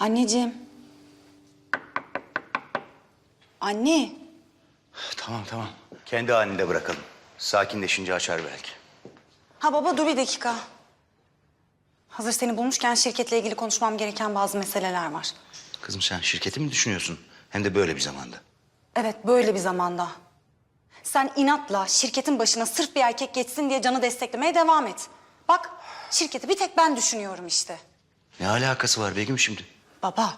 Anneciğim. Anne. Tamam tamam. Kendi halinde bırakalım. Sakinleşince açar belki. Ha baba dur bir dakika. Hazır seni bulmuşken şirketle ilgili konuşmam gereken bazı meseleler var. Kızım sen şirketi mi düşünüyorsun? Hem de böyle bir zamanda. Evet böyle bir zamanda. Sen inatla şirketin başına sırf bir erkek geçsin diye canı desteklemeye devam et. Bak şirketi bir tek ben düşünüyorum işte. Ne alakası var Begüm şimdi? Baba.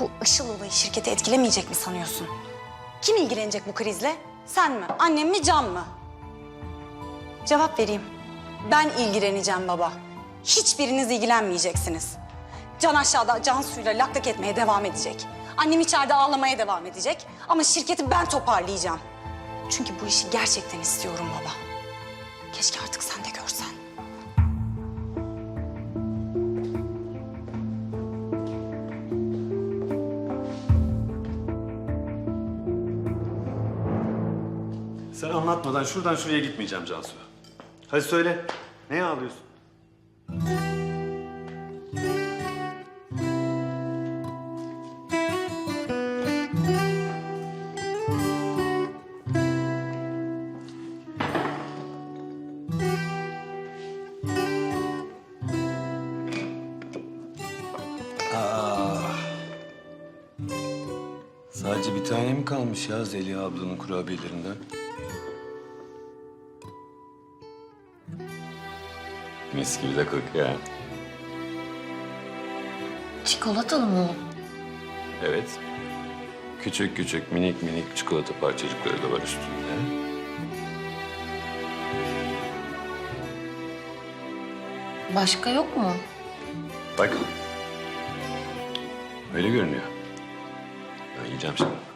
Bu Işıl olayı şirketi etkilemeyecek mi sanıyorsun? Kim ilgilenecek bu krizle? Sen mi? Annem mi? Can mı? Cevap vereyim. Ben ilgileneceğim baba. Hiçbiriniz ilgilenmeyeceksiniz. Can aşağıda can suyla lak lak etmeye devam edecek. Annem içeride ağlamaya devam edecek. Ama şirketi ben toparlayacağım. Çünkü bu işi gerçekten istiyorum baba. Keşke artık sen de görsen. Sen anlatmadan şuradan şuraya gitmeyeceğim Cansu. Hadi söyle. Neye ağlıyorsun? Sadece bir tane mi kalmış ya Zeliha ablanın kurabiyelerinden? Mis gibi de kokuyor ha. Çikolatalı mı? o? Evet. Küçük küçük minik minik çikolata parçacıkları da var üstünde. Başka yok mu? Bak. Öyle görünüyor. Ben yiyeceğim şimdi.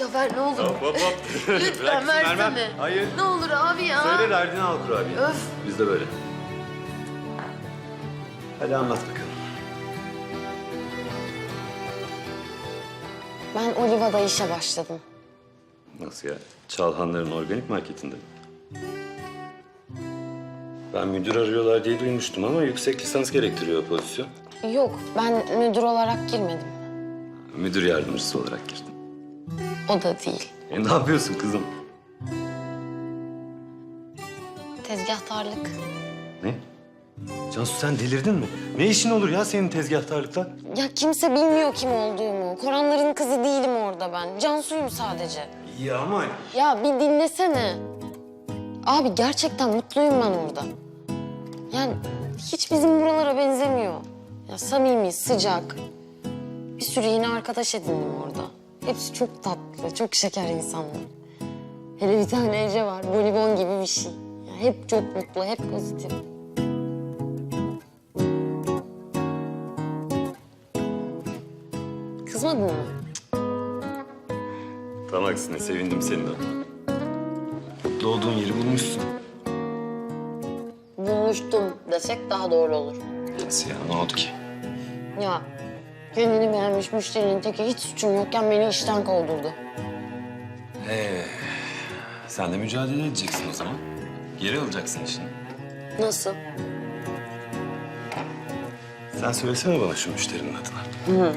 Ya ver ne olur. Hop hop hop. Lütfen versene. Hayır. Ne olur abi ya. Söyle derdini al kurabiye. Öf. Biz de böyle. Hadi anlat bakalım. Ben Oliva'da işe başladım. Nasıl ya? Çalhanların organik marketinde. Ben müdür arıyorlar diye duymuştum ama yüksek lisans gerektiriyor pozisyon. Yok, ben müdür olarak girmedim. Müdür yardımcısı olarak girdim. O da değil. E ne yapıyorsun kızım? Tezgahtarlık. Ne? Cansu sen delirdin mi? Ne işin olur ya senin tezgahtarlıkla? Ya kimse bilmiyor kim olduğumu. Koranların kızı değilim orada ben. Cansu'yum sadece. Ya ama... Ya bir dinlesene. Abi gerçekten mutluyum ben orada. Yani hiç bizim buralara benzemiyor. Ya samimi, sıcak. Bir sürü yeni arkadaş edindim orada. Hepsi çok tatlı, çok şeker insanlar. Hele bir tane Ece var, bonibon gibi bir şey. Ya hep çok mutlu, hep pozitif. Kızmadın mı? Tam aksine sevindim senin adına. Mutlu olduğun yeri bulmuşsun. Bulmuştum desek daha doğru olur. Nasıl ya? Ne oldu ki? Ya kendini beğenmiş müşterinin teki hiç suçum yokken beni işten kovdurdu. Ee, sen de mücadele edeceksin o zaman. Geri alacaksın işini. Nasıl? Sen söylesene bana şu müşterinin adını.